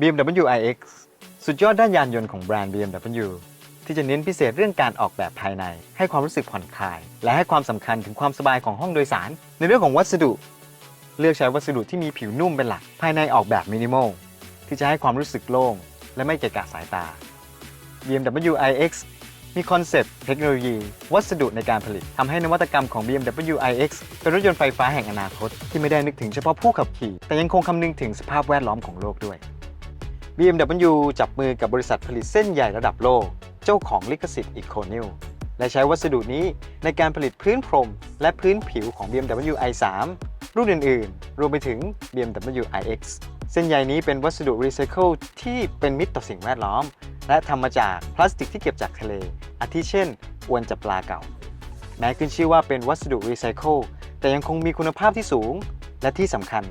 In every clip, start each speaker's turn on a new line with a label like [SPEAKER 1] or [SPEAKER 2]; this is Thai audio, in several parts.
[SPEAKER 1] BMW iX สุดยอดด้านยานยนต์ของแบรนด์ BMW ที่จะเน้นพิเศษเรื่องการออกแบบภายใน ให้ความรู้สึกผ่อนคลาย และให้ความสำคัญถึงความสบายของห้องโดยสาร ในเรื่องของวัสดุ เลือกใช้วัสดุที่มีผิวนุ่มเป็นหลัก ภายในออกแบบมินิมอลที่จะให้ความรู้สึกโล่ง และไม่เกะกะสายตา BMW iX มีคอนเซปต์เทคโนโลยี วัสดุในการผลิตทำให้นวัตกรรมของ BMW iX เป็นรถยนต์ไฟฟ้าแห่งอนาคต ที่ไม่ได้นึกถึงเฉพาะผู้ขับขี่ แต่ยังคงคำนึงถึงสภาพแวดล้อมของโลกด้วย BMW จับมือกับบริษัทผลิตเส้นใหญ่ระดับโลก เจ้าของลิขสิทธิ์ e c o n i l และใช้วัสดุนี้ในการผลิตพื้นพรม และพื้นผิวของ BMW i3 รุ่นอื่นๆ รวมไปถึง BMW iX เส้นใยนี้เป็นวัสดุรีไซเคิลที่เป็นมิตรต่อสิ่งแวดล้อม และทำมาจากพลาสติกที่เก็บจากทะเล อาทิเช่น อวนจับปลาเก่า แม้ขึ้นชื่อว่าเป็นวัสดุรีไซเคิลแต่ยังคงมีคุณภาพที่สูง และที่สำคัญ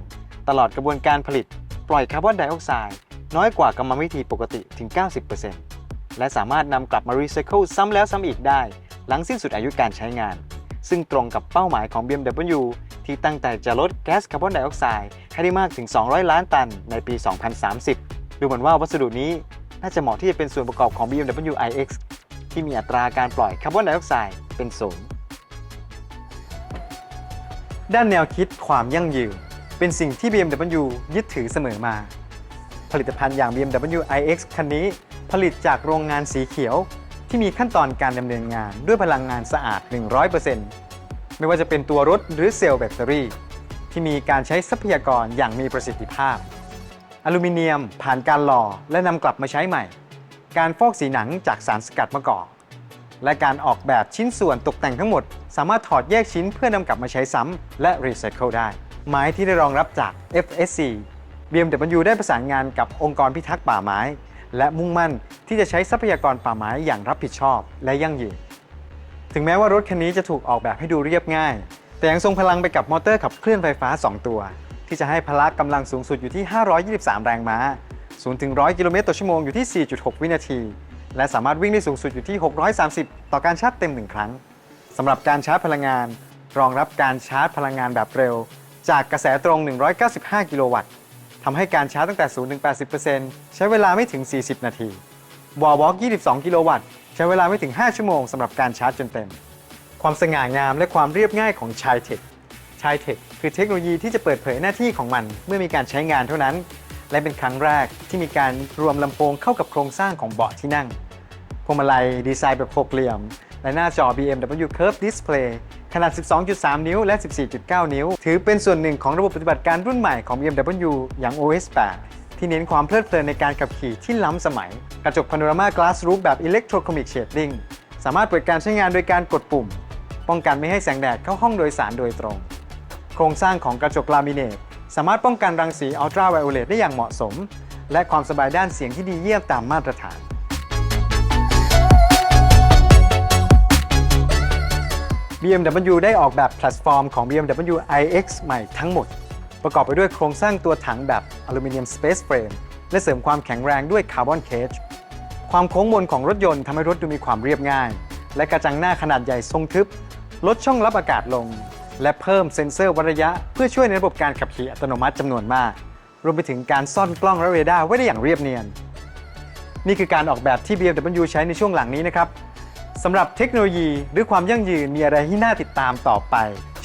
[SPEAKER 1] ตลอดกระบวนการผลิต ปล่อยคาร์บอนไดออกไซด์ น้อยกว่ากรรมวิธีปกติถึง 90%และสามารถนำกลับมารีไซเคิลซ้ำแล้วซ้ำอีกได้ หลังสิ้นสุดอายุการใช้งาน ซึ่งตรงกับเป้าหมายของ BMW ที่ตั้งใจจะลดแก๊สคาร์บอนไดออกไซด์ให้ได้มากถึง 200 ล้านตันในปี 2030 ดูเหมือนว่าวัสดุนี้น่าจะเหมาะที่จะเป็นส่วนประกอบของ BMW iX ที่มีอัตราการปล่อยคาร์บอนไดออกไซด์เป็นศูนย์ด้านแนวคิดความยั่งยืน เป็นสิ่งที่ BMW ยึดถือเสมอมา ผลิตภัณฑ์อย่าง BMW iX คันนี้ผลิตจากโรงงานสีเขียว ที่มีขั้นตอนการดำเนินงานด้วยพลังงานสะอาด 100%ไม่ว่าจะเป็นตัวรถหรือเซลล์แบตเตอรี่ ที่มีการใช้ทรัพยากรอย่างมีประสิทธิภาพ อลูมิเนียมผ่านการหล่อและนำกลับมาใช้ใหม่ การฟอกสีหนังจากสารสกัดมะกอกและการออกแบบชิ้นส่วนตกแต่งทั้งหมด สามารถถอดแยกชิ้นเพื่อนำกลับมาใช้ซ้ำและรีไซเคิลได้ ไม้ที่ได้รองรับจาก FSC BMW ได้ประสานงานกับองค์กรพิทักษ์ป่าไม้ และมุ่งมั่นที่จะใช้ทรัพยากรป่าไม้อย่างรับผิดชอบและยั่งยืน ถึงแม้ว่ารถคันนี้จะถูกออกแบบให้ดูเรียบง่าย แต่ยังทรงพลังไปกับมอเตอร์ขับเคลื่อนไฟฟ้า 2 ตัว ที่จะให้พละกำลังสูงสุดอยู่ที่ 523 แรงม้า0ถึง100 กิโลเมตรต่อชั่วโมงอยู่ที่ 4.6 วินาที และสามารถวิ่งได้สูงสุดอยู่ที่ 630 ต่อการชาร์จเต็ม 1 ครั้งสำหรับการชาร์จพลังงาน รองรับการชาร์จพลังงานแบบเร็ว จากกระแสตรง 195 กิโลวัตต์ ทำให้การชาร์จตั้งแต่ 0 ถึง 80%ใช้เวลาไม่ถึง 40 นาทีวอลวอล์ก22 กิโลวัตต์ ใช้เวลาไม่ถึง 5 ชั่วโมงสำหรับการชาร์จจนเต็ม ความสง่างามและความเรียบง่ายของชายเทคชายเทคคือเทคโนโลยีที่จะเปิดเผยหน้าที่ของมัน เมื่อมีการใช้งานเท่านั้น และเป็นครั้งแรกที่มีการรวมลำโพงเข้ากับโครงสร้างของเบาะที่นั่งพวงมาลัยดีไซน์แบบหกเหลี่ยม และหน้าจอ BMW Curve Display ขนาด 12.3 นิ้ว และ 14.9 นิ้ว ถือเป็นส่วนหนึ่งของระบบปฏิบัติการรุ่นใหม่ของ BMW อย่าง OS 8 ที่เน้นความเพลิดเพลินในการขับขี่ที่ล้ำสมัย กระจกพาโนรามา Glass Roof แบบ Electrochromic Shading สามารถเปิดการใช้งานโดยการกดปุ่ม ป้องกันไม่ให้แสงแดดเข้าห้องโดยสารโดยตรง โครงสร้างของกระจกลามิเนตสามารถป้องกันรังสีอัลตราไวโอเลตได้อย่างเหมาะสม และความสบายด้านเสียงที่ดีเยี่ยมตามมาตรฐาน BMW ได้ออกแบบแพลตฟอร์มของ BMW iX ใหม่ทั้งหมด ประกอบไปด้วยโครงสร้างตัวถังแบบอลูมิเนียมสเปซเฟรมและเสริมความแข็งแรงด้วยคาร์บอนเคจความโค้งมนของรถยนต์ทำให้รถดูมีความเรียบง่าย และกระจังหน้าขนาดใหญ่ทรงทึบ ลดช่องรับอากาศลง และเพิ่มเซ็นเซอร์วัดระยะ เพื่อช่วยในระบบการขับขี่อัตโนมัติจำนวนมาก รวมไปถึงการซ่อนกล้องและเรดาร์ไว้ได้อย่างเรียบเนียน นี่คือการออกแบบที่ BMW ใช้ในช่วงหลังนี้นะครับ สำหรับเทคโนโลยีหรือความยั่งยืนมีอะไรที่น่าติดตามต่อไป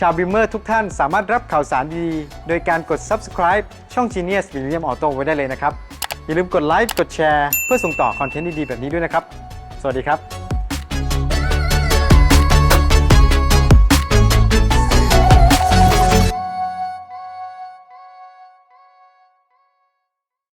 [SPEAKER 1] ชาวบิมเมอร์ทุกท่านสามารถรับข่าวสารดีๆ โดยการกด subscribe ช่อง Genius William Auto ไว้ได้เลยนะครับ อย่าลืมกดไลค์กดแชร์เพื่อส่งต่อคอนเทนต์ดีๆ แบบนี้ด้วยนะครับ สวัสดีครับ